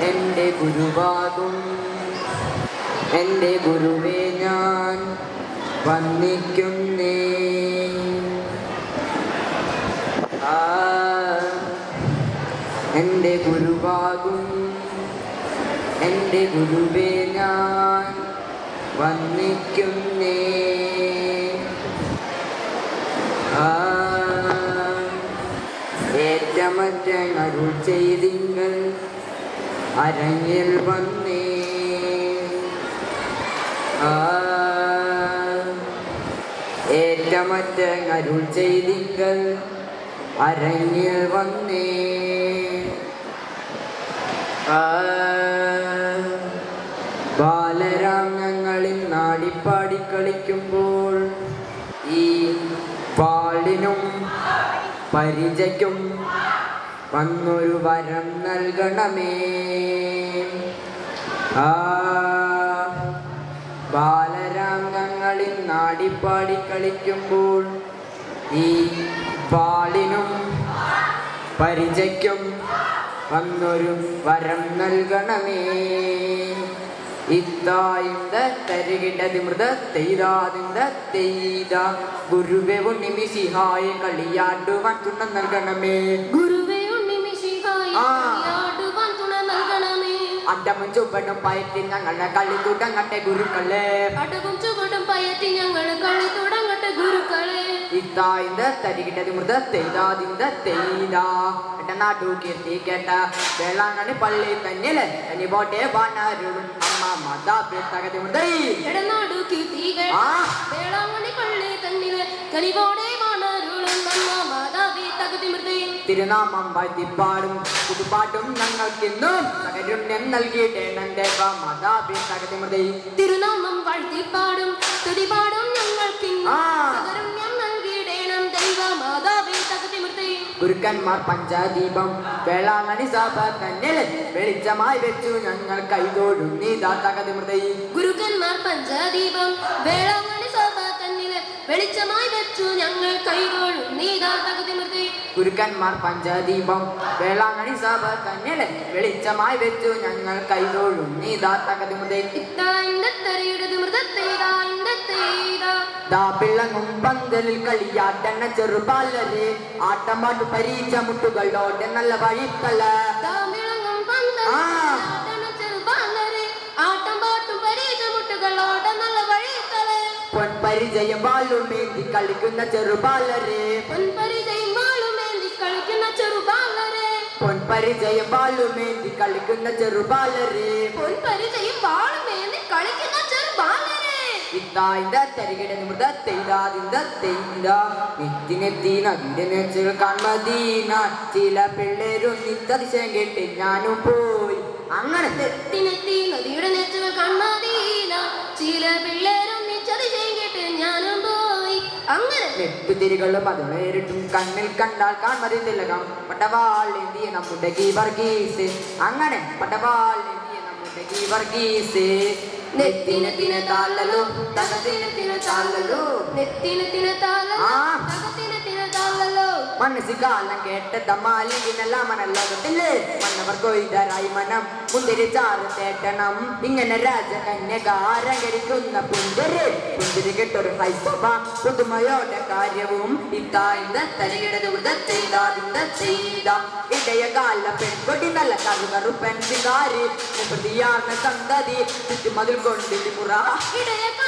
എന്റെ ഗുരുവാകും എന്റെ ഗുരുവെ ഞാൻ വന്ദിക്കുന്നേ. എന്റെ ഗുരുവാകും എന്റെ ഗുരുവെ ഞാൻ വന്ദിക്കുന്നേ. ഏറ്റമറ്റ അരുൾ ചെയ്തിങ്ങൾ അരങ്ങിൽ വന്നേ. ഏറ്റമറ്റ അരുൾ ചെയ്തിങ്ങൾ അരങ്ങിൽ വന്നേ. ബാലരാംഗങ്ങളിൽ നാടിപ്പാടി കളിക്കുമ്പോൾ ഈ പാളിനും പരിചയ്ക്കും വന്നൊരു വരം നൽകണമേ. ആ ബാലരാംഗങ്ങളിൽ നാടിപ്പാടി കളിക്കുമ്പോൾ ഈ പാളിനും പരിചയ്ക്കും വന്നൊരു വരം നൽകണമേ. ഇത്തായിന്ത തരുകിടത് മൃത തെയ്താതിന്ത തെയ്ത ഗുരുവെ നൽകണമേ. ഗുരുവേ ഉണ്ണിമിശിഹായി ആ. കളിയാടുവാൻ തുണ നൽകണമേ. അണ്ടമും ചുവടും പയറ്റി ഞങ്ങളുടെ കളി തുടങ്ങട്ടെ ഗുരുക്കളെ. അടകും ചുവടും പയറ്റി ഞങ്ങൾ കളി തുടങ്ങട്ടെ ഗുരുക്കളെ. ഇത്തായിന്ത തരികിടത് മൃത തെയ്താ എന്റെ നാട്ടു കീർത്തി കേട്ട വേളാങ്കണി പള്ളി തന്നിൽ എനി പോട്ടെ ബാണരുളും അമ്മ മാതാപി തകതി മുതൽ എടനാടു കീർത്തി കേട്ട വേളാങ്കണി പള്ളി തന്നിൽ കനിവോടെ തിരുനാമം വാഴ്ത്തിപ്പാടും പുതുപാട്ടും ഞങ്ങൾക്കിന്നും സകരുണ്യം നൽകിയിടേണം ദേവ മാതാപി തകതി മൃതി തിരുനാമം വാഴ്ത്തിപ്പാടും തുതിപാടും ഞങ്ങൾക്കിന്ന് നൽകിയിടേണം ദൈവ മാതാവി തകുതി മൃതി ഗുരുക്കന്മാർ പഞ്ചാദീപം വേളാങ്ങണി സഭ തന്നിൽ വെളിച്ചമായി വെച്ചു ഞങ്ങൾ കൈതോടും. നീതാ തകതി മൃതി ഗുരുക്കന്മാർ പഞ്ചാദീപം വേളാങ്ങണി സഭ തന്നെ വെളിച്ചമായി വെച്ചു ഞങ്ങൾ കൈകോളും നീതാ തകതി മൃതി ഗുരുക്കന്മാർ പഞ്ചദീപം. വേളാങ്ങണി സഭ തന്നിൽ വെളിച്ചമായി വെച്ചു ഞങ്ങൾ കൈതോഴും. പിള്ളങ്ങും പന്തലിൽ കളിയാട്ടെണ്ണ ചെറുപാലരെ. ആട്ടമാട്ടു പരീക്ഷ മുട്ടുകളോടെ നല്ല വഴിത്തല. ആട്ടം പാട്ടും പൊൻപരിചയം വാളുമേന്തി കളിക്കുന്ന ചെറുപാലരെ. പൊൻപരിചയും വാളുമേന്തി കളിക്കുന്ന ചെറുപാലരെ പൊൻപരിചയും വാളുമേന്തി കളിക്കുന്ന ചെറുബാലരെ ഇത്തായിന്ത തരികിട നദിന്റെ ചില പിള്ളേരും നിത്തതിശയം കേട്ട് ഞാനും പോയി. അങ്ങനെ നദിയുടെ നെച്ചുകൾ കണ്ണാതീന ചില പിള്ളേരും അങ്ങനെ നെട്ടുതിരികളും നേരിട്ടും കണ്ണിൽ കണ്ടാൽ കാൺമതി തിലകം. പട്ടവാൾ എന്തിയ നമ്മുടെ കീ വർഗീസ്. അങ്ങനെ പട്ടവാൾ എന്തിയ നമ്മുടെ ഗീ വർഗീസ്. നെത്തിനെത്തിനെ താളലോ തകത്തിനെത്തിനെ താളലോ നെത്തിനെത്തിനെ താളലോ ആ. തകത്തിനെത്തിനെ താളലോ മനസ്സിക്കാലം കേട്ട തമാലിനെല്ലാം മനലോകത്തില്ലേ മണ്ണവർ കൊയ്തരായി മനം. മുന്തിരി ചാറ് തേട്ടണം. ഇങ്ങനെ രാജകന്യകാരകരിക്കുന്ന പുന്തിരി. പുന്തിരി കെട്ടൊരു ഹൈസഭ പുതുമയോടെ കാര്യവും ഇത്തായിന്ത തരികിടത് ഉദത്തെയ്താതിന്ത ചെയ്ത ഇടയകാല കാല പെൺകൊടി നല്ല കറുകറുപ്പൻ സികാരി പ്രതിയാർന്ന സന്തതി ചുറ്റുമതിൽ കൊണ്ടിരിമുറ ഇടയക്കാല പെൺകൊടി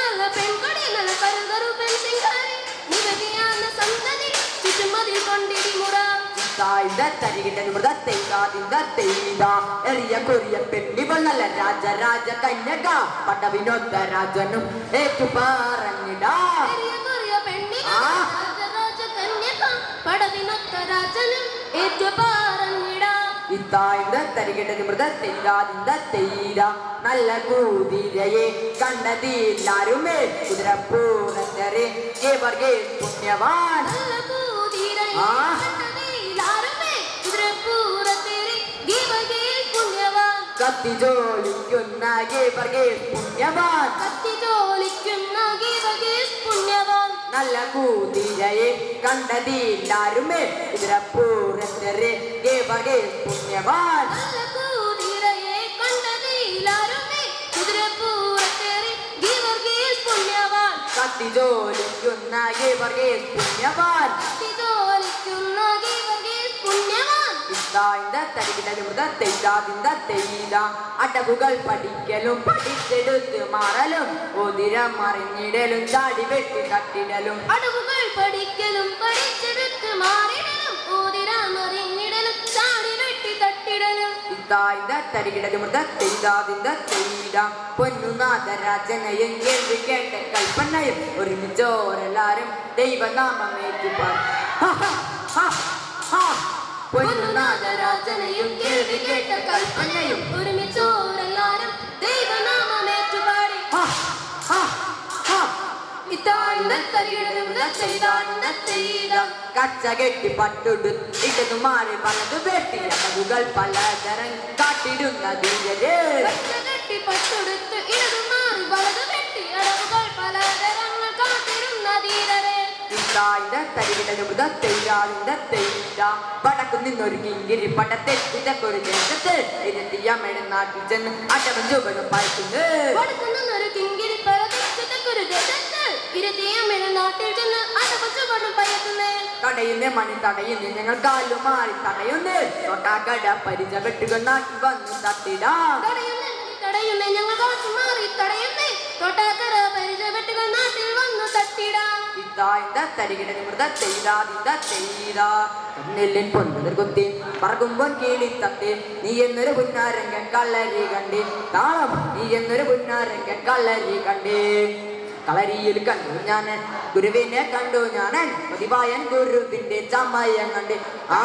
താഴ്ന്ന തരികിടൻ മൃതത്തെയ്താതിന്ത തെയ്ത എറിയ കൊറിയ പെണ്ണിവൾ നല്ല രാജ രാജ കന്യക. പടവിനൊത്ത രാജനും ഏറ്റു പറഞ്ഞിടാ ഇത്താഴ്ന്ന തരികിടൻ മൃതത്തെയ്താതിന്ത തെയ്ത നല്ല കൂതിരയെ കണ്ടതില്ലാരുമേ? ഏവർഗേ പുണ്യവാൻ. ആ. കത്തി ജോലിക്കുന്നാകെ വർഗീസ് പുണ്യവാൻ കത്തി ജോലിക്കുന്നാകെ വർഗീസ് പുണ്യവാൻ നല്ല കൂതിരയെ കണ്ടതില്ലാരുമേ ഇതിരപ്പൂരത്തരെ വർഗീസ് പുണ്യവാൻ നല്ല കൂതിരയെ കണ്ടതില്ലാരുമേ ഇതിരപ്പൂരത്തരെ വർഗീസ് പുണ്യവാൻ കത്തി ജോലിക്കുന്നാകെ വർഗീസ് പുണ്യവാൻ കത്തി ജോലിക്കുന്നാകെ ഇത്തായിന്റെ തരികിടത് മൃത തെയ്താതിന്ത തെയ്ത അടവുകൾ പഠിക്കലും പഠിച്ചെടുത്ത് മാറലും ഉതിരം മറിഞ്ഞിടലും താടി വെട്ടി കട്ടിടലും അടവുകൾ പഠിക്കലും പഠിച്ചെടുത്ത് മാറിടലും ഓതിരാമറിഞ്ഞിടലും താടി വെട്ടി തട്ടിടലും. ഇത്തായിന്റെ തരികിടത് മൃത തെയ്താതിന്ത തെയ്ത പൊന്നുനാഥരാജനയും കേൾവി കേട്ട കൽപ്പനയും ഒരുമിച്ചോരെല്ലാരും ദൈവനാമമേറ്റുപാർ. പൊന്നുനാഥരാജനയും കേൾവി കേട്ട കൽപ്പനയും ഒരുമിച്ചോരെല്ലാരും ദൈവനാമമേറ്റുപാടി ഹാ, ഹാ, ഹാ. ഇത്താഴ്ന്ന തരികിട ചെയ്താഴ്ന്ന ചെയ്ത കച്ച കെട്ടി പട്ടുടു ഇടതു മാറി പലത് വെട്ടി അടവുകൾ പലതരം കാട്ടിടുന്ന ധീരര്. കെട്ടി പട്ടുടുത്ത് ഇടതു മാറി വലതു തരികിട തെയ്യാളിന്റെ തെയ്യ വടക്കു നിന്നൊരു കിങ്കിരി പടത്തെ ഇതൊക്കൊരു ദേശത്ത് ഇരത്തിയ മേടനാട്ടിൽ ചെന്ന് അടവൻ ചുവടും പായിക്കുന്നു. വടക്കുന്നൊരു കിങ്കിരി പലതെക്കൊരു ദേശത്ത് ഇരുത്തിയമ്മിഴ നാട്ടിൽ ചെന്ന് അടവച്ചുകൊണ്ടും പയറ്റുന്നേ തടയുന്ന മണി തടയുന്ന ഞങ്ങൾ കാലു മാറി തടയുന്നു. തൊട്ടാക്കട പരിച വെട്ടുകൾ നാട്ടിൽ വന്ന് തട്ടിടാം. തടയുന്നേ ഞങ്ങൾ മാറി തടയുന്നേ. തൊട്ടാക്കര പരിചയപ്പെട്ടുകൾ നാട്ടിൽ വന്നു തട്ടിടാം. ഇതായിന്റെ തരികിട മൃത ചെയ്താതിന്ത ചെയ്ത നെല്ലിൻ പൊന്നതിർ കുത്തി പറകുമ്പോൾ കീഴി തത്തി നീ എന്നൊരു പുന്നാരംഗൻ കള്ളരി കണ്ടി. താളം നീ എന്നൊരു പുന്നാരംഗൻ കള്ളരി കണ്ടി. കളരിയിൽ കണ്ടു ഞാൻ ഗുരുവിനെ കണ്ടു ഞാൻ. പതിവായൻ ഗുരുവിന്റെ ചമയം കണ്ടേ. ആ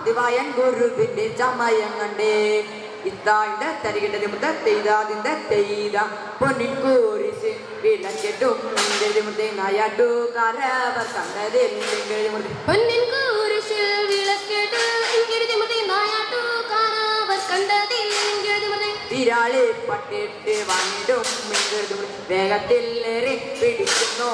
പതിവായൻ ഗുരുവിന്റെ ചമയം കണ്ടേ. ഇത്തായിന്റെ തരികിട്ട നിമിത്ത തെയ്താതിന്റെ തെയ്ത പൊന്നിൻ കൂരിശ് വിളക്കെട്ടും മൃതി നായാട്ടു കരവർ പൊന്നിൻ വിളക്കേട്ട് കണ്ടതിൽ വിരാളി പട്ടിട്ട് വേഗത്തിൽ പിടിക്കുന്നോ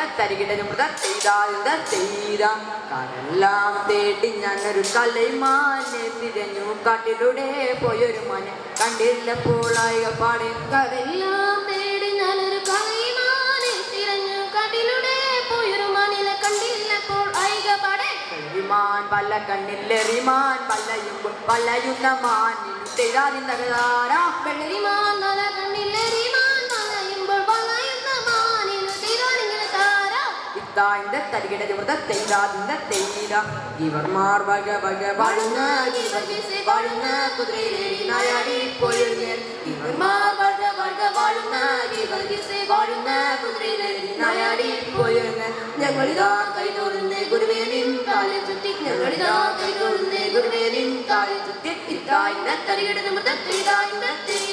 ഇതായിന്റെ തരികിട മൃത ചെയ്താതിന്റെ ചെയ്ത. കരെല്ലാം തേടി ഞാനൊരു കലൈമാനെ തിരഞ്ഞു. കാട്ടിലൂടെ പോയൊരു മാനെ കണ്ടില്ലപ്പോൾ ആയ പാടി കതെല്ലാം തേടി ഞാനൊരു കലൈമാനെ തിരഞ്ഞു. കാട്ടിലൂടെ പോയൊരു മാനിനെ കണ്ടില്ലപ്പോൾ പോളായ പാടെ റിമാൻ പല കണ്ണില്ലെറിമാൻ പലയുമ്പോൾ പലയുന്ന മാനിനു ചെയ്താതിന്തകതാരാ വെള്ളരിമാൻ പല കണ്ണില്ലെരിമാൻ ഇത്തായിന്റെ തരികിട മൃത ചെയ്താതിന്റെ ചെയ്ത ഇവർമാർ വക വക വാഴുന്ന ഇവർ വാഴുന്ന കുതിരയിലേറി നായാടി പോയിരുന്നേൽ ഇവർമാർ വക വക വാഴുന്ന ഇവർ വാഴുന്ന കുതിരയിലേറി നായാടി പോയിരുന്നേൽ ഞങ്ങളിതാ കൈതോടുന്നേ ഗുരുവേ നിൻ കാലിൽ ചുറ്റി. ഞങ്ങളിതാ കൈ ഗുരുവേ നിൻ കാലിൽ ചുറ്റി. ഇതായി തരികിട മൃത ചെയ്താതിന്റെ ചെയ്ത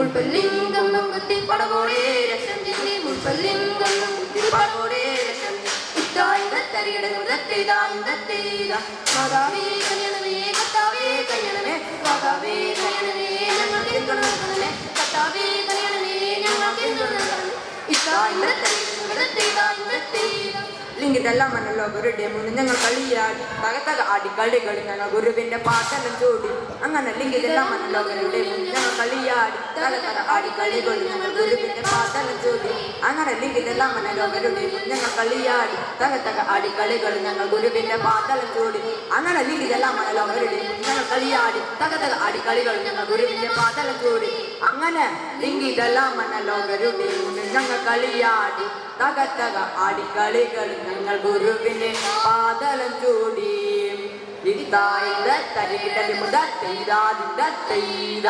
മുൾപ്പല്ലിംഗം നമ്പത്തി പടകോടെ രക്ഷം ചിന്തി മുൾപ്പല്ലിംഗം മുൻപിൽ പടകോടെ രക്ഷം ചെയ്താതിന്റെ ചെയ്ത മാതാവേ കല്യാണമേ കർത്താവേ കല്യാണമേ. മാതാവേ കല്യാണമേ എന്തുണർത്തണമേ കർത്താവേ ലിംഗിതെല്ലാം മനല്ലോ ഗുരുടെ മുന്നിൽ ഞങ്ങൾ കളിയാൽ തകത്തക ആടി കളികളി ഞങ്ങൾ ഗുരുവിന്റെ പാട്ടെല്ലാം ചൂടി. അങ്ങനെ ഇതെല്ലാം മനല്ലോ ഗുരുടെ മുന്നിൽ ഞങ്ങൾ കളിയാടി തകത്തക ആടി കളികളി ഞങ്ങൾ ഗുരുവിന്റെ പാട്ടെല്ലാം ചൂടി. അങ്ങനെ ഇതെല്ലാം മനല്ലോ ഗുരുടെ മുന്നിൽ ഞങ്ങൾ കളിയാടി തകത്തക ആടി കളികളി ഞങ്ങൾ ഗുരുവിന്റെ പാട്ടെല്ലാം ചൂടി. അങ്ങനെ ഇതെല്ലാം മനല്ലോ ഗുരുടെ മുന്നിൽ ഞങ്ങൾ കളിയാടി തകത്തക ആടി കളികൾ ഞങ്ങൾ ഗുരുവിന്റെ പാട്ടെല്ലാം ചൂടി. അങ്ങനെ ലിംഗിതെല്ലാം മനല്ലോ ഗുരുടെ മുന്നിൽ ഞങ്ങൾ കളിയാടി തകത്തക ആടിക്കളികൾ ഞങ്ങൾ ഗുരുവിനെ പാതലം ചൂടി. ഇതായത് തരികിടലി മുതൽ ചെയ്താതിന്റെ ചെയ്ത